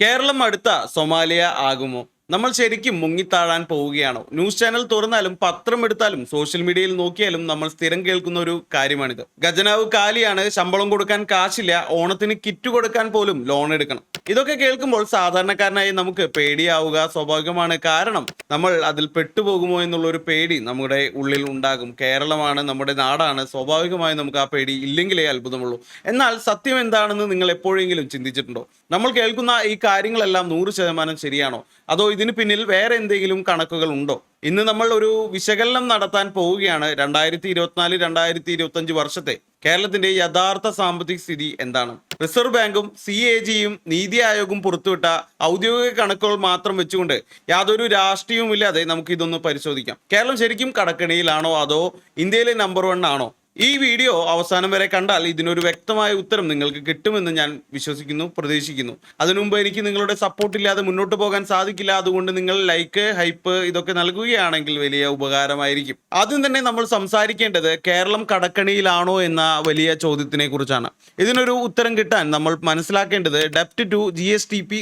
കേരളം അടുത്ത സൊമാലിയ ആകുമോ? നമ്മൾ ശരിക്കും മുങ്ങിത്താഴാൻ പോവുകയാണോ. ന്യൂസ് ചാനൽ തുറന്നാലും പത്രം എടുത്താലും സോഷ്യൽ മീഡിയയിൽ നോക്കിയാലും നമ്മൾ സ്ഥിരം കേൾക്കുന്ന ഒരു കാര്യമാണിത്. ഖജനാവ് കാലിയാണ് ശമ്പളം കൊടുക്കാൻ കാശില്ല ഓണത്തിന് കിറ്റ് കൊടുക്കാൻ പോലും ലോൺ എടുക്കണം. ഇതൊക്കെ കേൾക്കുമ്പോൾ സാധാരണക്കാരനായി നമുക്ക് പേടിയാവുക സ്വാഭാവികമാണ്. കാരണം നമ്മൾ അതിൽ പെട്ടുപോകുമോ എന്നുള്ള ഒരു പേടി നമ്മുടെ ഉള്ളിൽ ഉണ്ടാകും. കേരളമാണ് നമ്മുടെ നാടാണ്. സ്വാഭാവികമായി നമുക്ക് ആ പേടി ഇല്ലെങ്കിലേ അത്ഭുതമുള്ളൂ. എന്നാൽ സത്യം എന്താണെന്ന് നിങ്ങൾ എപ്പോഴെങ്കിലും ചിന്തിച്ചിട്ടുണ്ടോ? നമ്മൾ കേൾക്കുന്ന ഈ കാര്യങ്ങളെല്ലാം നൂറ് ശതമാനം ശരിയാണോ? അതോ ഇതിന് പിന്നിൽ വേറെ എന്തെങ്കിലും കണക്കുകൾ ഉണ്ടോ? ഇന്ന് നമ്മൾ ഒരു വിശകലനം നടത്താൻ പോവുകയാണ് രണ്ടായിരത്തി ഇരുപത്തിനാല് രണ്ടായിരത്തി ഇരുപത്തഞ്ച് വർഷത്തെ കേരളത്തിന്റെ യഥാർത്ഥ സാമ്പത്തിക സ്ഥിതി എന്താണ്? റിസർവ് ബാങ്കും സി എ ജിയും നീതി ആയോഗും പുറത്തുവിട്ട ഔദ്യോഗിക കണക്കുകൾ മാത്രം വെച്ചുകൊണ്ട് യാതൊരു രാഷ്ട്രീയവും ഇല്ലാതെ നമുക്ക് ഇതൊന്ന് പരിശോധിക്കാം. കേരളം ശരിക്കും കടക്കണിയിലാണോ അതോ ഇന്ത്യയിലെ നമ്പർ വൺ ആണോ? ഈ വീഡിയോ അവസാനം വരെ കണ്ടാൽ ഇതിനൊരു വ്യക്തമായ ഉത്തരം നിങ്ങൾക്ക് കിട്ടുമെന്ന് ഞാൻ വിശ്വസിക്കുന്നു പ്രതീക്ഷിക്കുന്നു. അതിനുമുമ്പ് എനിക്ക് നിങ്ങളുടെ സപ്പോർട്ട് ഇല്ലാതെ മുന്നോട്ട് പോകാൻ സാധിക്കില്ല. അതുകൊണ്ട് നിങ്ങൾ ലൈക്ക് ഹൈപ്പ് ഇതൊക്കെ നൽകുകയാണെങ്കിൽ വലിയ ഉപകാരമായിരിക്കും. ആദ്യം തന്നെ നമ്മൾ സംസാരിക്കേണ്ടത് കേരളം കടക്കണിയിലാണോ എന്ന വലിയ ചോദ്യത്തിനെ കുറിച്ചാണ് ഇതിനൊരു ഉത്തരം കിട്ടാൻ നമ്മൾ മനസ്സിലാക്കേണ്ടത് ഡെപ്റ്റ് ടു ജി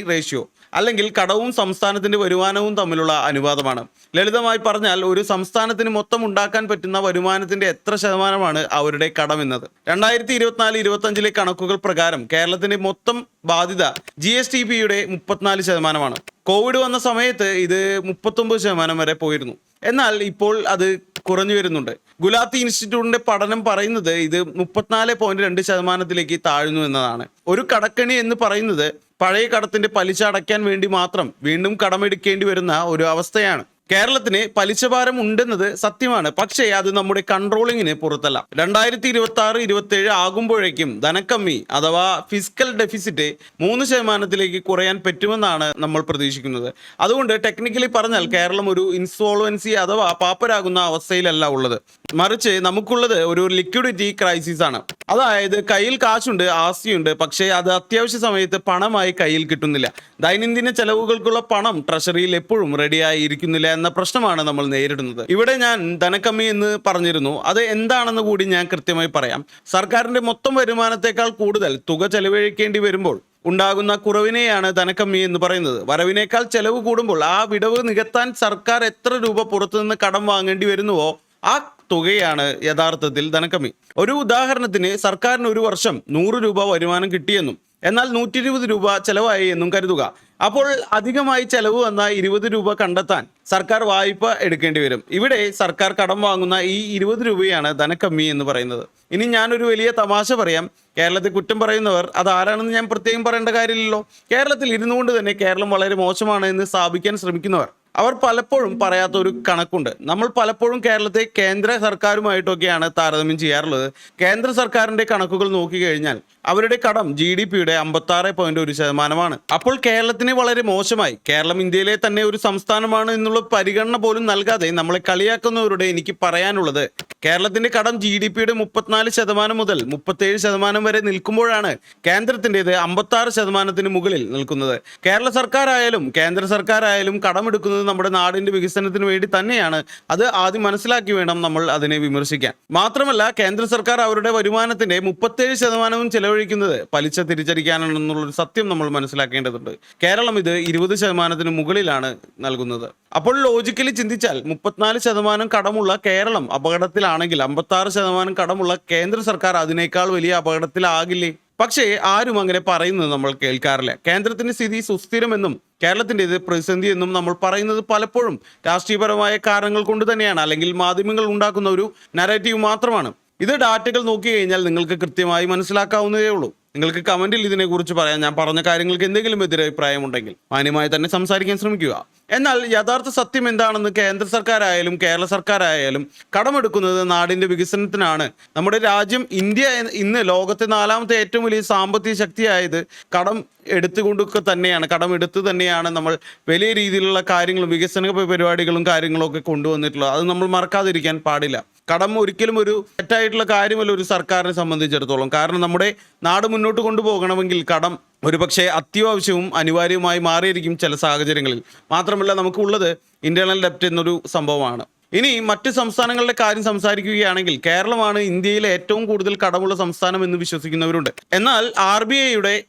റേഷ്യോ അല്ലെങ്കിൽ കടവും സംസ്ഥാനത്തിന്റെ വരുമാനവും തമ്മിലുള്ള അനുപാതമാണ്. ലളിതമായി പറഞ്ഞാൽ ഒരു സംസ്ഥാനത്തിന് മൊത്തം ഉണ്ടാക്കാൻ പറ്റുന്ന വരുമാനത്തിന്റെ എത്ര ശതമാനമാണ് അവരുടെ കടം എന്നത് രണ്ടായിരത്തി ഇരുപത്തിനാല് ഇരുപത്തഞ്ചിലെ കണക്കുകൾ പ്രകാരം കേരളത്തിന്റെ മൊത്തം ബാധ്യത ജി എസ് ടി പിയുടെ മുപ്പത്തിനാല് ശതമാനമാണ്. കോവിഡ് വന്ന സമയത്ത് ഇത് മുപ്പത്തൊമ്പത് ശതമാനം വരെ പോയിരുന്നു. എന്നാൽ ഇപ്പോൾ അത് കുറഞ്ഞു വരുന്നുണ്ട്. ഗുലാത്തി ഇൻസ്റ്റിറ്റ്യൂട്ടിന്റെ പഠനം പറയുന്നത് ഇത് മുപ്പത്തിനാല് പോയിന്റ് രണ്ട് ശതമാനത്തിലേക്ക് താഴ്ന്നു എന്നതാണ്. ഒരു കടക്കണി എന്ന് പറയുന്നത് പഴയ കടത്തിന്റെ പലിശ അടയ്ക്കാൻ വേണ്ടി മാത്രം വീണ്ടും കടമെടുക്കേണ്ടി വരുന്ന ഒരു അവസ്ഥയാണ്. കേരളത്തിന് പലിശഭാരം ഉണ്ടെന്നത് സത്യമാണ്. പക്ഷേ അത് നമ്മുടെ കൺട്രോളിങ്ങിന് പുറത്തല്ല. രണ്ടായിരത്തി ഇരുപത്തി ആറ് ഇരുപത്തി ഏഴ് ആകുമ്പോഴേക്കും ധനക്കമ്മി അഥവാ ഫിസിക്കൽ ഡെഫിസിറ്റ് മൂന്ന് ശതമാനത്തിലേക്ക് കുറയാൻ പറ്റുമെന്നാണ് നമ്മൾ പ്രതീക്ഷിക്കുന്നത്. അതുകൊണ്ട് ടെക്നിക്കലി പറഞ്ഞാൽ കേരളം ഒരു ഇൻസോൾവൻസി അഥവാ പാപ്പരാകുന്ന അവസ്ഥയിലല്ല ഉള്ളത്. മറിച്ച് നമുക്കുള്ളത് ഒരു ലിക്വിഡിറ്റി ക്രൈസിസ് ആണ്. അതായത് കയ്യിൽ കാശുണ്ട് ആസ്തിയുണ്ട് പക്ഷേ അത് അത്യാവശ്യ സമയത്ത് പണമായി കയ്യിൽ കിട്ടുന്നില്ല. ദൈനംദിന ചെലവുകൾക്കുള്ള പണം ട്രഷറിയിൽ എപ്പോഴും റെഡിയായി ഇരിക്കുന്നില്ല എന്ന പ്രശ്നമാണ് നമ്മൾ നേരിടുന്നത്. ഇവിടെ ഞാൻ ധനക്കമ്മി എന്ന് പറഞ്ഞിരുന്നു. അത് എന്താണെന്ന് കൂടി ഞാൻ കൃത്യമായി പറയാം. സർക്കാരിന്റെ മൊത്തം വരുമാനത്തെക്കാൾ കൂടുതൽ തുക ചെലവഴിക്കേണ്ടി വരുമ്പോൾ ഉണ്ടാകുന്ന കുറവിനെയാണ് ധനക്കമ്മി എന്ന് പറയുന്നത്. വരവിനേക്കാൾ ചെലവ് കൂടുമ്പോൾ ആ വിടവ് നികത്താൻ സർക്കാർ എത്ര രൂപ പുറത്തുനിന്ന് കടം വാങ്ങേണ്ടി വരുന്നുവോ ആ തുകയാണ് യഥാർത്ഥത്തിൽ ധനക്കമ്മി. ഒരു ഉദാഹരണത്തിന് സർക്കാരിന് ഒരു വർഷം നൂറ് രൂപ വരുമാനം കിട്ടിയെന്നും എന്നാൽ നൂറ്റി ഇരുപത് രൂപ ചെലവായി എന്നും കരുതുക. അപ്പോൾ അധികമായി ചെലവ് വന്ന ഇരുപത് രൂപ കണ്ടെത്താൻ സർക്കാർ വായ്പ എടുക്കേണ്ടി വരും. ഇവിടെ സർക്കാർ കടം വാങ്ങുന്ന ഈ ഇരുപത് രൂപയാണ് ധനക്കമ്മി എന്ന് പറയുന്നത്. ഇനി ഞാനൊരു വലിയ തമാശ പറയാം. കേരളത്തിൽ കുറ്റം പറയുന്നവർ അതാരാണെന്ന് ഞാൻ പ്രത്യേകം പറയേണ്ട കാര്യമില്ലല്ലോ. കേരളത്തിൽ ഇരുന്നുകൊണ്ട് തന്നെ കേരളം വളരെ മോശമാണ് എന്ന് സ്ഥാപിക്കാൻ ശ്രമിക്കുന്നവർ. അവർ പലപ്പോഴും പറയാത്ത ഒരു കണക്കുണ്ട്. നമ്മൾ പലപ്പോഴും കേരളത്തെ കേന്ദ്ര സർക്കാരുമായിട്ടൊക്കെയാണ് താരതമ്യം ചെയ്യാറുള്ളത്. കേന്ദ്ര സർക്കാരിന്റെ കണക്കുകൾ നോക്കിക്കഴിഞ്ഞാൽ അവരുടെ കടം ജി ഡി പിയുടെ അമ്പത്തി ആറ് പോയിന്റ് ഒരു ശതമാനമാണ്. അപ്പോൾ കേരളത്തിന് വളരെ മോശമായി. കേരളം ഇന്ത്യയിലെ തന്നെ ഒരു സംസ്ഥാനമാണ് എന്നുള്ള പരിഗണന പോലും നൽകാതെ നമ്മളെ കളിയാക്കുന്നവരുടെ എനിക്ക് പറയാനുള്ളത്. കേരളത്തിന്റെ കടം ജി ഡി പിയുടെ മുപ്പത്തിനാല് ശതമാനം മുതൽ മുപ്പത്തേഴ് ശതമാനം വരെ നിൽക്കുമ്പോഴാണ് കേന്ദ്രത്തിന്റെത് അമ്പത്തി ആറ് ശതമാനത്തിന് മുകളിൽ നിൽക്കുന്നത്. കേരള സർക്കാരായാലും കേന്ദ്ര സർക്കാരായാലും കടമെടുക്കുന്നത് നമ്മുടെ നാടിന്റെ വികസനത്തിന് വേണ്ടി തന്നെയാണ്. അത് ആദ്യം മനസ്സിലാക്കി വേണം നമ്മൾ അതിനെ വിമർശിക്കാൻ. മാത്രമല്ല കേന്ദ്ര സർക്കാർ അവരുടെ വരുമാനത്തിന്റെ മുപ്പത്തേഴ് ശതമാനവും ചെലവഴിക്കുന്നത് പലിശ തിരിച്ചടിക്കാനാണെന്നുള്ളൊരു സത്യം നമ്മൾ മനസ്സിലാക്കേണ്ടതുണ്ട്. കേരളം ഇത് ഇരുപത് ശതമാനത്തിന് മുകളിലാണ് നൽകുന്നത്. അപ്പോൾ ലോജിക്കലി ചിന്തിച്ചാൽ മുപ്പത്തിനാല് ശതമാനം കടമുള്ള കേരളം അപകടത്തിലാണെങ്കിൽ അമ്പത്തി ആറ് ശതമാനം കടമുള്ള കേന്ദ്ര സർക്കാർ അതിനേക്കാൾ വലിയ അപകടത്തിലാകില്ലേ? പക്ഷേ ആരും അങ്ങനെ പറയുന്നത് നമ്മൾ കേൾക്കാറില്ല. കേന്ദ്രത്തിന്റെ സ്ഥിതി സുസ്ഥിരമെന്നും കേരളത്തിന്റെ ഇത് പ്രതിസന്ധി എന്നും നമ്മൾ പറയുന്നത് പലപ്പോഴും രാഷ്ട്രീയപരമായ കാരണങ്ങൾ കൊണ്ട് തന്നെയാണ്. അല്ലെങ്കിൽ മാധ്യമങ്ങൾ ഉണ്ടാക്കുന്ന ഒരു നരേറ്റീവ് മാത്രമാണ്. ഇത് ഡാറ്റകൾ നോക്കി കഴിഞ്ഞാൽ നിങ്ങൾക്ക് കൃത്യമായി മനസ്സിലാക്കാവുന്നതേ ഉള്ളൂ. നിങ്ങൾക്ക് കമന്റിൽ ഇതിനെക്കുറിച്ച് പറയാം. ഞാൻ പറഞ്ഞ കാര്യങ്ങൾക്ക് എന്തെങ്കിലും എതിരഭിപ്രായം ഉണ്ടെങ്കിൽ മാന്യമായി തന്നെ സംസാരിക്കാൻ ശ്രമിക്കുക. എന്നാൽ യഥാർത്ഥ സത്യം എന്താണെന്ന് കേന്ദ്ര സർക്കാരായാലും കേരള സർക്കാരായാലും കടമെടുക്കുന്നത് നാടിന്റെ വികസനത്തിനാണ്. നമ്മുടെ രാജ്യം ഇന്ത്യ ഇന്ന് ലോകത്തെ നാലാമത്തെ ഏറ്റവും വലിയ സാമ്പത്തിക ശക്തിയായത് കടം എടുത്തുകൊണ്ടൊക്കെ തന്നെയാണ്. കടം എടുത്ത് തന്നെയാണ് നമ്മൾ വലിയ രീതിയിലുള്ള കാര്യങ്ങളും വികസന പരിപാടികളും കാര്യങ്ങളും ഒക്കെ കൊണ്ടുവന്നിട്ടുള്ളത്. അത് നമ്മൾ മറക്കാതിരിക്കാൻ പാടില്ല. കടം ഒരിക്കലും ഒരു തെറ്റായിട്ടുള്ള കാര്യമല്ല ഒരു സർക്കാരിനെ സംബന്ധിച്ചിടത്തോളം. കാരണം നമ്മുടെ നാട് മുന്നോട്ട് കൊണ്ടുപോകണമെങ്കിൽ കടം ഒരുപക്ഷെ അത്യാവശ്യവും അനിവാര്യവുമായി മാറിയിരിക്കും ചില സാഹചര്യങ്ങളിൽ. മാത്രമല്ല നമുക്കുള്ളത് ഇന്റേണൽ ഡെപ്റ്റ് എന്നൊരു സംഭവമാണ്. ഇനി മറ്റ് സംസ്ഥാനങ്ങളുടെ കാര്യം സംസാരിക്കുകയാണെങ്കിൽ കേരളമാണ് ഇന്ത്യയിലെ ഏറ്റവും കൂടുതൽ കടമുള്ള സംസ്ഥാനം എന്ന് വിശ്വസിക്കുന്നവരുണ്ട്. എന്നാൽ ആർ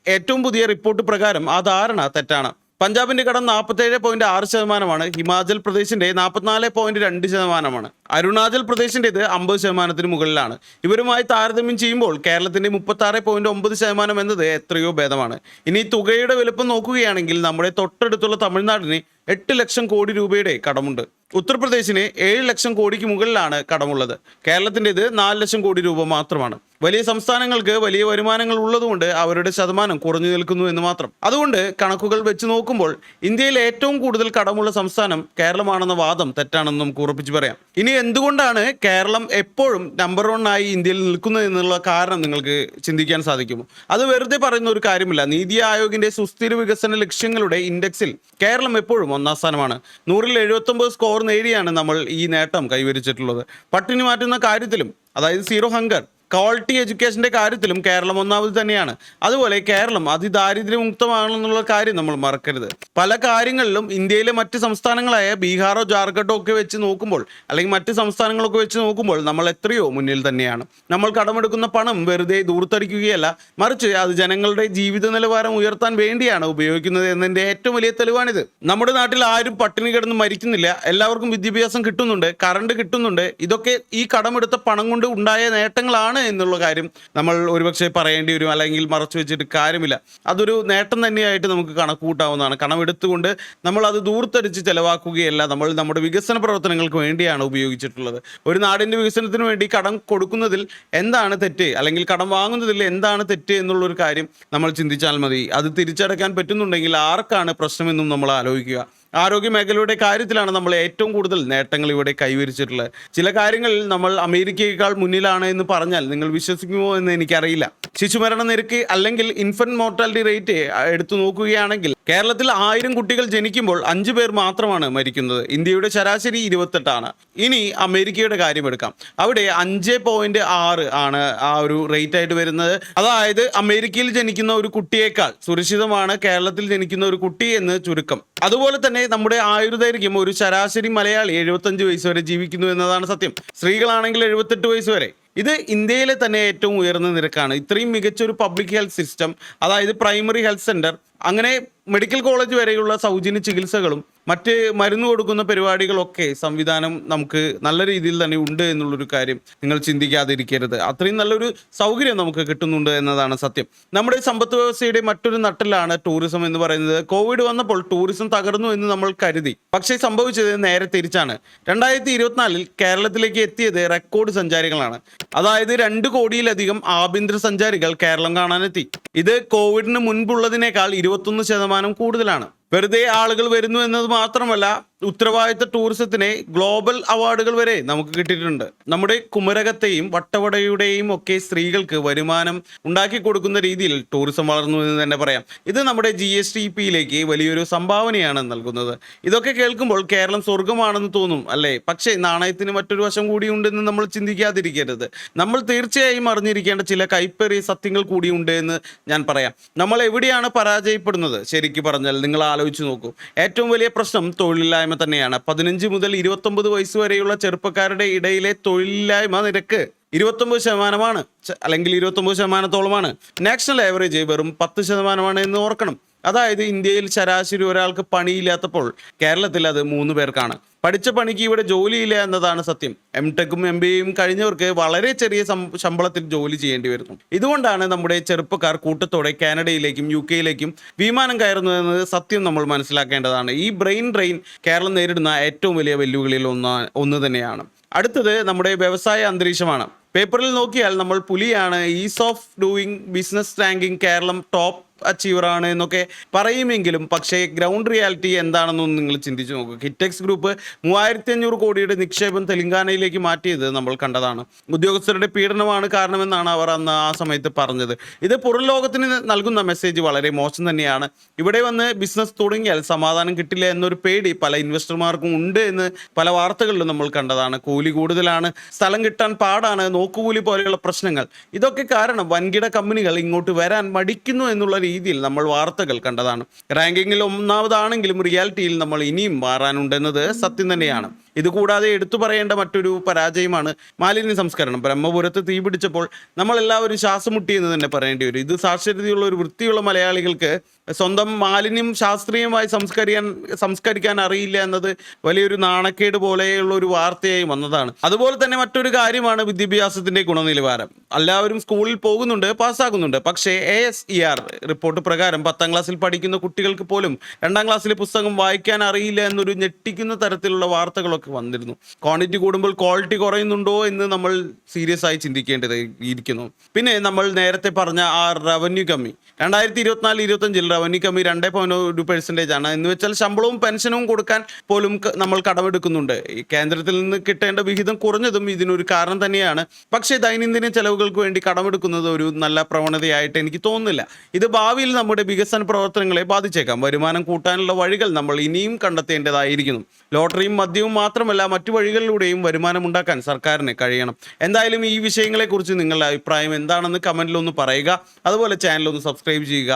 ഏറ്റവും പുതിയ റിപ്പോർട്ട് പ്രകാരം ആ ധാരണ തെറ്റാണ്. പഞ്ചാബിന്റെ കടം നാൽപ്പത്തേഴ് പോയിന്റ് ആറ് ശതമാനമാണ്. ഹിമാചൽ പ്രദേശിന്റെ നാൽപ്പത്തിനാല് പോയിന്റ് രണ്ട് ശതമാനമാണ്. അരുണാചൽ പ്രദേശിന്റേത് അമ്പത് ശതമാനത്തിന് മുകളിലാണ്. ഇവരുമായി താരതമ്യം ചെയ്യുമ്പോൾ കേരളത്തിന്റെ മുപ്പത്തി ആറ് പോയിന്റ് ഒമ്പത് ശതമാനം എന്നത് എത്രയോ ഭേദമാണ്. ഇനി തുകയുടെ വലുപ്പം നോക്കുകയാണെങ്കിൽ നമ്മുടെ തൊട്ടടുത്തുള്ള തമിഴ്നാടിന് എട്ട് ലക്ഷം കോടി രൂപയുടെ കടമുണ്ട്. ഉത്തർപ്രദേശിന് ഏഴ് ലക്ഷം കോടിക്ക് മുകളിലാണ് കടമുള്ളത്. കേരളത്തിന്റെത് നാല് ലക്ഷം കോടി രൂപ മാത്രമാണ്. വലിയ സംസ്ഥാനങ്ങൾക്ക് വലിയ വരുമാനങ്ങൾ ഉള്ളതുകൊണ്ട് അവരുടെ ശതമാനം കുറഞ്ഞു നിൽക്കുന്നു എന്ന് മാത്രം. അതുകൊണ്ട് കണക്കുകൾ വെച്ച് നോക്കുമ്പോൾ ഇന്ത്യയിൽ ഏറ്റവും കൂടുതൽ കടമുള്ള സംസ്ഥാനം കേരളമാണെന്ന വാദം തെറ്റാണെന്ന് നമുക്ക് ഉറപ്പിച്ച് പറയാം. ഇനി എന്തുകൊണ്ടാണ് കേരളം എപ്പോഴും നമ്പർ വൺ ആയി ഇന്ത്യയിൽ നിൽക്കുന്നത് എന്നുള്ള കാരണം നിങ്ങൾക്ക് ചിന്തിക്കാൻ സാധിക്കുമോ? അത് വെറുതെ പറയുന്ന ഒരു കാര്യമില്ല. നീതി ആയോഗിന്റെ സുസ്ഥിര വികസന ലക്ഷ്യങ്ങളുടെ ഇൻഡെക്സിൽ കേരളം എപ്പോഴും ഒന്നാം സ്ഥാനമാണ്. നൂറിൽ എഴുപത്തൊമ്പത് സ്കോർ നേടിയാണ് നമ്മൾ ഈ നേട്ടം കൈവരിച്ചിട്ടുള്ളത്. പട്ടിണി മാറ്റുന്ന കാര്യത്തിലും അതായത് സീറോ ഹങ്കർ ക്വാളിറ്റി എഡ്യൂക്കേഷന്റെ കാര്യത്തിലും കേരളം ഒന്നാമത് തന്നെയാണ്. അതുപോലെ കേരളം അതിദാരിദ്ര്യമുക്തമാണെന്നുള്ള കാര്യം നമ്മൾ മറക്കരുത്. പല കാര്യങ്ങളിലും ഇന്ത്യയിലെ മറ്റ് സംസ്ഥാനങ്ങളായ ബീഹാറോ ജാർഖണ്ഡോ ഒക്കെ വെച്ച് നോക്കുമ്പോൾ അല്ലെങ്കിൽ മറ്റ് സംസ്ഥാനങ്ങളൊക്കെ വെച്ച് നോക്കുമ്പോൾ നമ്മൾ എത്രയോ മുന്നിൽ തന്നെയാണ്. നമ്മൾ കടമെടുക്കുന്ന പണം വെറുതെ ദൂർത്തടിക്കുകയല്ല മറിച്ച് അത് ജനങ്ങളുടെ ജീവിത നിലവാരം ഉയർത്താൻ വേണ്ടിയാണ് ഉപയോഗിക്കുന്നത് എന്നതിന്റെ ഏറ്റവും വലിയ തെളിവാണിത്. നമ്മുടെ നാട്ടിൽ ആരും പട്ടിണി കിടന്ന് മരിക്കുന്നില്ല. എല്ലാവർക്കും വിദ്യാഭ്യാസം കിട്ടുന്നുണ്ട് കറണ്ട് കിട്ടുന്നുണ്ട്. ഇതൊക്കെ ഈ കടമെടുത്ത പണം കൊണ്ട് ഉണ്ടായ നേട്ടങ്ങളാണ് എന്നുള്ള കാര്യം നമ്മൾ ഒരുപക്ഷെ പറയേണ്ടി വരും അല്ലെങ്കിൽ മറച്ചു വെച്ചിട്ട് കാര്യമില്ല. അതൊരു നേട്ടം തന്നെയായിട്ട് നമുക്ക് കണക്കൂട്ടാവുന്നതാണ്. കണം എടുത്തുകൊണ്ട് നമ്മൾ അത് ദൂർത്തടിച്ച് ചെലവാക്കുകയല്ല. നമ്മൾ നമ്മുടെ വികസന പ്രവർത്തനങ്ങൾക്ക് വേണ്ടിയാണ് ഉപയോഗിച്ചിട്ടുള്ളത്. ഒരു നാടിന്റെ വികസനത്തിന് വേണ്ടി കടം കൊടുക്കുന്നതിൽ എന്താണ് തെറ്റ്? അല്ലെങ്കിൽ കടം വാങ്ങുന്നതിൽ എന്താണ് തെറ്റ് എന്നുള്ളൊരു കാര്യം നമ്മൾ ചിന്തിച്ചാൽ മതി. അത് തിരിച്ചടക്കാൻ പറ്റുന്നുണ്ടെങ്കിൽ ആർക്കാണ് പ്രശ്നമെന്നും നമ്മൾ ആലോചിക്കുക. ആരോഗ്യ മേഖലയുടെ കാര്യത്തിലാണ് നമ്മൾ ഏറ്റവും കൂടുതൽ നേട്ടങ്ങൾ ഇവിടെ കൈവരിച്ചിട്ടുള്ളത്. ചില കാര്യങ്ങളിൽ നമ്മൾ അമേരിക്കയേക്കാൾ മുന്നിലാണ് എന്ന് പറഞ്ഞാൽ നിങ്ങൾ വിശ്വസിക്കുമോ എന്ന് എനിക്കറിയില്ല. ശിശുമരണ നിരക്ക് അല്ലെങ്കിൽ ഇൻഫന്റ് മോർട്ടാലിറ്റി റേറ്റ് എടുത്തു നോക്കുകയാണെങ്കിൽ കേരളത്തിൽ ആയിരം കുട്ടികൾ ജനിക്കുമ്പോൾ അഞ്ചു പേർ മാത്രമാണ് മരിക്കുന്നത്. ഇന്ത്യയുടെ ശരാശരി ഇരുപത്തെട്ടാണ്. ഇനി അമേരിക്കയുടെ കാര്യം എടുക്കാം. അവിടെ അഞ്ച് പോയിന്റ് ആറ് ആണ് ആ ഒരു റേറ്റ് ആയിട്ട് വരുന്നത്. അതായത് അമേരിക്കയിൽ ജനിക്കുന്ന ഒരു കുട്ടിയേക്കാൾ സുരക്ഷിതമാണ് കേരളത്തിൽ ജനിക്കുന്ന ഒരു കുട്ടി എന്ന് ചുരുക്കം. അതുപോലെ തന്നെ നമ്മുടെ ആയുർദൈർഘ്യം ഒരു ശരാശരി മലയാളി എഴുപത്തഞ്ച് വയസ്സ് വരെ ജീവിക്കുന്നു എന്നതാണ് സത്യം. സ്ത്രീകളാണെങ്കിൽ എഴുപത്തെട്ട് വയസ്സ് വരെ. ഇത് ഇന്ത്യയിലെ തന്നെ ഏറ്റവും ഉയർന്ന നിരക്കാണ്. ഇത്രയും മികച്ച ഒരു പബ്ലിക് ഹെൽത്ത് സിസ്റ്റം അതായത് പ്രൈമറി ഹെൽത്ത് സെന്റർ അങ്ങനെ മെഡിക്കൽ കോളേജ് വരെയുള്ള സൗജന്യ ചികിത്സകളും മറ്റ് മരുന്ന് കൊടുക്കുന്ന പരിപാടികളൊക്കെ സംവിധാനം നമുക്ക് നല്ല രീതിയിൽ തന്നെ ഉണ്ട് എന്നുള്ളൊരു കാര്യം നിങ്ങൾ ചിന്തിക്കാതിരിക്കരുത്. അത്രയും നല്ലൊരു സൗകര്യം നമുക്ക് കിട്ടുന്നുണ്ട് എന്നതാണ് സത്യം. നമ്മുടെ സമ്പത്ത് വ്യവസ്ഥയുടെ മറ്റൊരു നട്ടിലാണ് ടൂറിസം എന്ന് പറയുന്നത്. കോവിഡ് വന്നപ്പോൾ ടൂറിസം തകർന്നു എന്ന് നമ്മൾ കരുതി. പക്ഷേ സംഭവിച്ചത് നേരെ തിരിച്ചാണ്. രണ്ടായിരത്തി ഇരുപത്തിനാലിൽ കേരളത്തിലേക്ക് എത്തിയത് റെക്കോർഡ് സഞ്ചാരികളാണ്. അതായത് രണ്ട് കോടിയിലധികം ആഭ്യന്തര സഞ്ചാരികൾ കേരളം കാണാനെത്തി. ഇത് കോവിഡിന് മുൻപുള്ളതിനേക്കാൾ ഇരുപത്തൊന്ന് ശതമാനം കൂടുതലാണ്. വെറുതെ ആളുകൾ വരുന്നു എന്നത് മാത്രമല്ല ഉത്തരവാദിത്ത ടൂറിസത്തിന് ഗ്ലോബൽ അവാർഡുകൾ വരെ നമുക്ക് കിട്ടിയിട്ടുണ്ട്. നമ്മുടെ കുമരകത്തെയും വട്ടവടയുടെയും ഒക്കെ സ്ത്രീകൾക്ക് വരുമാനം ഉണ്ടാക്കി കൊടുക്കുന്ന രീതിയിൽ ടൂറിസം വളർന്നു എന്ന് തന്നെ പറയാം. ഇത് നമ്മുടെ ജി എസ് ടി പിയിലേക്ക് വലിയൊരു സംഭാവനയാണ് നൽകുന്നത്. ഇതൊക്കെ കേൾക്കുമ്പോൾ കേരളം സ്വർഗമാണെന്ന് തോന്നും അല്ലേ? പക്ഷേ നാണയത്തിന് മറ്റൊരു വശം കൂടിയുണ്ടെന്ന് നമ്മൾ ചിന്തിക്കാതിരിക്കരുത്. നമ്മൾ തീർച്ചയായും അറിഞ്ഞിരിക്കേണ്ട ചില കൈപ്പേറിയ സത്യങ്ങൾ കൂടിയുണ്ട് എന്ന് ഞാൻ പറയാം. നമ്മൾ എവിടെയാണ് പരാജയപ്പെടുന്നത്? ശരിക്കും പറഞ്ഞാൽ നിങ്ങൾ ആലോചിച്ച് നോക്കൂ. ഏറ്റവും വലിയ പ്രശ്നം തൊഴിലില്ലായ്മ തന്നെയാണ്. പതിനഞ്ച് മുതൽ ഇരുപത്തൊമ്പത് വയസ്സ് വരെയുള്ള ചെറുപ്പക്കാരുടെ ഇടയിലെ തൊഴിലില്ലായ്മ നിരക്ക് ഇരുപത്തൊമ്പത് ശതമാനമാണ്. അല്ലെങ്കിൽ ഇരുപത്തൊമ്പത് ശതമാനത്തോളമാണ്. നാഷണൽ ആവറേജ് വെറും പത്ത് ശതമാനമാണ് എന്ന് ഓർക്കണം. അതായത് ഇന്ത്യയിൽ ശരാശരി ഒരാൾക്ക് പണിയില്ലാത്തപ്പോൾ കേരളത്തിൽ അത് മൂന്ന് പേർക്കാണ്. പഠിച്ച പണിക്ക് ഇവിടെ ജോലിയില്ല എന്നതാണ് സത്യം. എം ടെക്കും എം ബി എയും കഴിഞ്ഞവർക്ക് വളരെ ചെറിയ ശമ്പളത്തിൽ ജോലി ചെയ്യേണ്ടി വരുന്നു. ഇതുകൊണ്ടാണ് നമ്മുടെ ചെറുപ്പക്കാർ കൂട്ടത്തോടെ കാനഡയിലേക്കും യു കെയിലേക്കും വിമാനം കയറുന്നു എന്നത് സത്യം നമ്മൾ മനസ്സിലാക്കേണ്ടതാണ്. ഈ ബ്രെയിൻ ഡ്രെയിൻ കേരളം നേരിടുന്ന ഏറ്റവും വലിയ വെല്ലുവിളിയിൽ ഒന്ന് ഒന്ന് തന്നെയാണ്. അടുത്തത് നമ്മുടെ വ്യവസായ അന്തരീക്ഷമാണ്. പേപ്പറിൽ നോക്കിയാൽ നമ്മൾ പുലിയാണ് ease of doing business ranking Kerala top achiever ആണ് എന്നൊക്കെ പറയുമെങ്കിലും പക്ഷേ ഗ്രൗണ്ട് റിയാലിറ്റി എന്താണെന്നൊന്ന് നിങ്ങൾ ചിന്തിച്ചു നോക്കുക കിറ്റെക്സ് ഗ്രൂപ്പ് മൂവായിരത്തി അഞ്ഞൂറ് കോടിയുടെ നിക്ഷേപം തെലങ്കാനയിലേക്ക് മാറ്റിയത് നമ്മൾ കണ്ടതാണ്. ഉദ്യോഗസ്ഥരുടെ പീഡനമാണ് കാരണമെന്നാണ് അവർ അന്ന് ആ സമയത്ത് പറഞ്ഞത്. ഇത് പുറം ലോകത്തിന് നൽകുന്ന മെസ്സേജ് വളരെ മോശം തന്നെയാണ്. ഇവിടെ വന്ന് ബിസിനസ് തുടങ്ങിയാൽ സമാധാനം കിട്ടില്ല എന്നൊരു പേടി പല ഇൻവെസ്റ്റർമാർക്കും ഉണ്ട് എന്ന് പല വാർത്തകളിലും നമ്മൾ കണ്ടതാണ്. കൂലി കൂടുതലാണ് സ്ഥലം കിട്ടാൻ പാടാണ് നോക്കുകൂലി പോലെയുള്ള പ്രശ്നങ്ങൾ. ഇതൊക്കെ കാരണം വൻകിട കമ്പനികൾ ഇങ്ങോട്ട് വരാൻ മടിക്കുന്നു എന്നുള്ള രീതിയിൽ നമ്മൾ വാർത്തകൾ കണ്ടതാണ്. റാങ്കിങ്ങിൽ ഒന്നാമതാണെങ്കിലും റിയാലിറ്റിയിൽ നമ്മൾ ഇനിയും മാറാനുണ്ടെന്നത് സത്യം തന്നെയാണ്. ഇതുകൂടാതെ എടുത്തു പറയേണ്ട മറ്റൊരു പരാജയമാണ് മാലിന്യ സംസ്കരണം. ബ്രഹ്മപുരത്ത് തീ പിടിച്ചപ്പോൾ നമ്മളെല്ലാവരും ശ്വാസം മുട്ടിയെന്ന് തന്നെ പറയേണ്ടി വരും. ഇത് സാക്ഷരതയുള്ള ഒരു വൃത്തിയുള്ള മലയാളികൾക്ക് സ്വന്തം മാലിന്യം ശാസ്ത്രീയമായി സംസ്കരിക്കാൻ സംസ്കരിക്കാൻ അറിയില്ല എന്നത് വലിയൊരു നാണക്കേട് പോലെയുള്ള ഒരു വാർത്തയായി വന്നതാണ്. അതുപോലെ തന്നെ മറ്റൊരു കാര്യമാണ് വിദ്യാഭ്യാസത്തിന്റെ ഗുണനിലവാരം. എല്ലാവരും സ്കൂളിൽ പോകുന്നുണ്ട് പാസ്സാകുന്നുണ്ട്. പക്ഷേ A S E R report പ്രകാരം പത്താം ക്ലാസ്സിൽ പഠിക്കുന്ന കുട്ടികൾക്ക് പോലും രണ്ടാം ക്ലാസ്സിലെ പുസ്തകം വായിക്കാൻ അറിയില്ല എന്നൊരു ഞെട്ടിക്കുന്ന തരത്തിലുള്ള വാർത്തകളൊക്കെ വന്നിരുന്നു. ക്വാണ്ടിറ്റി കൂടുമ്പോൾ ക്വാളിറ്റി കുറയുന്നുണ്ടോ എന്ന് നമ്മൾ സീരിയസ് ആയി ചിന്തിക്കേണ്ടത് ഇരിക്കുന്നു. പിന്നെ നമ്മൾ നേരത്തെ പറഞ്ഞ ആ റവന്യൂ കമ്മി. രണ്ടായിരത്തി ഇരുപത്തിനാല് ഇരുപത്തഞ്ചിൽ റവന്യൂ കമ്മി രണ്ടേ പോയിന്റ് ഒരു പെർസെന്റേജ് ആണ്. എന്ന് വെച്ചാൽ ശമ്പളവും പെൻഷനും കൊടുക്കാൻ പോലും നമ്മൾ കടമെടുക്കുന്നുണ്ട്. കേന്ദ്രത്തിൽ നിന്ന് കിട്ടേണ്ട വിഹിതം കുറഞ്ഞതും ഇതിനൊരു കാരണം തന്നെയാണ്. പക്ഷേ ദൈനംദിന ചെലവുകൾക്ക് വേണ്ടി കടമെടുക്കുന്നത് ഒരു നല്ല പ്രവണതയായിട്ട് എനിക്ക് തോന്നുന്നില്ല. ഇത് ഭാവിയിൽ നമ്മുടെ വികസന പ്രവർത്തനങ്ങളെ ബാധിച്ചേക്കാം. വരുമാനം കൂട്ടാനുള്ള വഴികൾ നമ്മൾ ഇനിയും കണ്ടെത്തേണ്ടതായിരിക്കുന്നു. ലോട്ടറിയും മദ്യവും മാത്രമല്ല മറ്റു വഴികളിലൂടെയും വരുമാനം ഉണ്ടാക്കാൻ സർക്കാരിന് കഴിയണം. എന്തായാലും ഈ വിഷയങ്ങളെക്കുറിച്ച് നിങ്ങളുടെ അഭിപ്രായം എന്താണെന്ന് കമന്റിലൊന്ന് പറയുക. അതുപോലെ ചാനൽ ഒന്ന് സബ്സ്ക്രൈബ് ചെയ്യുക.